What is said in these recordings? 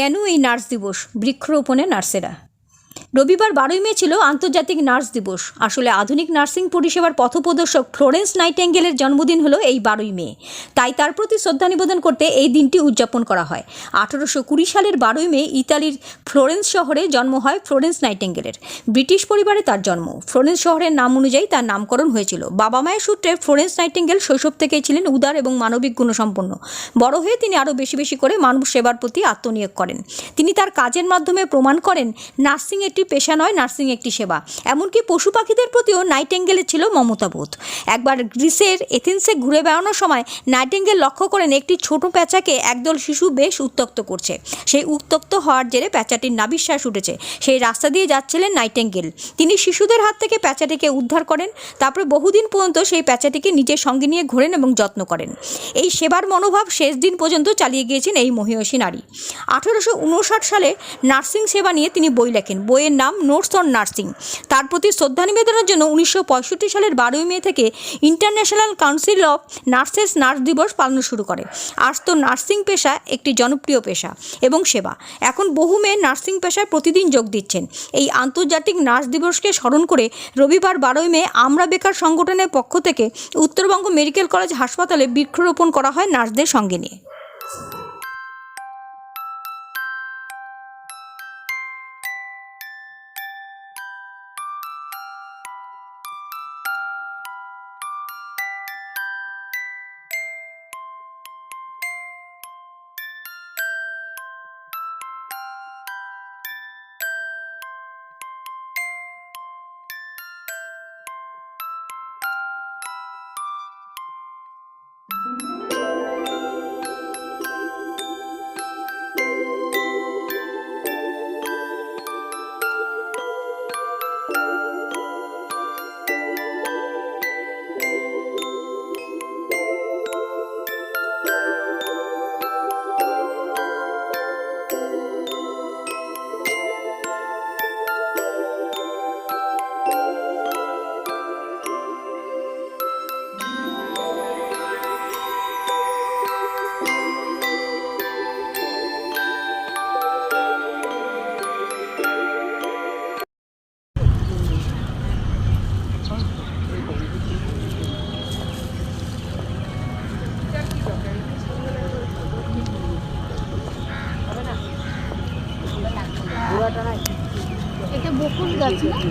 কেন এই নার্স দিবস? বৃক্ষরোপণে নার্সেরা। রবিবার বারোই মে ছিল আন্তর্জাতিক নার্স দিবস। আসলে আধুনিক নার্সিং পরিষেবার পথপ্রদর্শক ফ্লোরেন্স নাইটেঙ্গেলের জন্মদিন হলো এই বারোই মে। তাই তার প্রতি শ্রদ্ধা নিবেদন করতে এই দিনটি উদযাপন করা হয়। আঠারোশো কুড়ি সালের বারোই মে ইতালির ফ্লোরেন্স শহরে জন্ম হয় ফ্লোরেন্স নাইটেঙ্গেলের। ব্রিটিশ পরিবারে তার জন্ম। ফ্লোরেন্স শহরের নাম অনুযায়ী তার নামকরণ হয়েছিল। বাবা মায়ের সূত্রে ফ্লোরেন্স নাইটেঙ্গেল শৈশব থেকেই ছিলেন উদার এবং মানবিক গুণসম্পন্ন। বড় হয়ে তিনি আরও বেশি বেশি করে মানব সেবার প্রতি আত্মনিয়োগ করেন। তিনি তার কাজের মাধ্যমে প্রমাণ করেন, নার্সিং একটি পেশা নয়, নার্সিং একটি সেবা। এমনকি পশু পাখিদের প্রতিও নাইটেঙ্গেলের ছিল মমতাবোধ একবার গ্রিসের এথেন্সে ঘুরে বেড়ানোর সময় নাইটেঙ্গেল লক্ষ্য করেন একটি ছোট প্যাঁচাকে একদল শিশু বেশ উত্তক্ত করছে। সেই উত্তক্ত হওয়ার জেরে প্যাঁচাটির নাবিশ্বাস উঠেছে। সেই রাস্তা দিয়ে যাচ্ছিলেন নাইটেঙ্গেল তিনি শিশুদের হাত থেকে প্যাঁচাটিকে উদ্ধার করেন, তারপরে বহুদিন পর্যন্ত সেই প্যাঁচাটিকে নিজের সঙ্গে নিয়ে ঘোরেন এবং যত্ন করেন। এই সেবার মনোভাব শেষ দিন পর্যন্ত চালিয়ে গিয়েছেন এই মহিষী নারী। আঠেরোশো উনষাট সালে নার্সিং সেবা নিয়ে তিনি বই লেখেন। বইয়ের নাম নোটস অন নার্সিং। তার প্রতি শ্রদ্ধা নিবেদনের জন্য উনিশশো পঁয়ষট্টি সালের বারোই মে থেকে international council of nurses nurse দিবস পালন শুরু করে। আজ তো নার্সিং পেশা একটি জনপ্রিয় পেশা এবং সেবা। এখন বহু মেয়ে নার্সিং পেশায় প্রতিদিন যোগ দিচ্ছেন। এই আন্তর্জাতিক নার্স দিবসকে স্মরণ করে রবিবার বারোই মে আমরা বেকার সংগঠনের পক্ষ থেকে উত্তরবঙ্গ মেডিকেল কলেজ হাসপাতালে বৃক্ষরোপণ করা হয় নার্সদের সঙ্গে নিয়ে।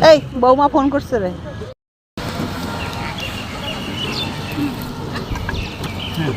এই বৌমা ফোন করছে রে। হুম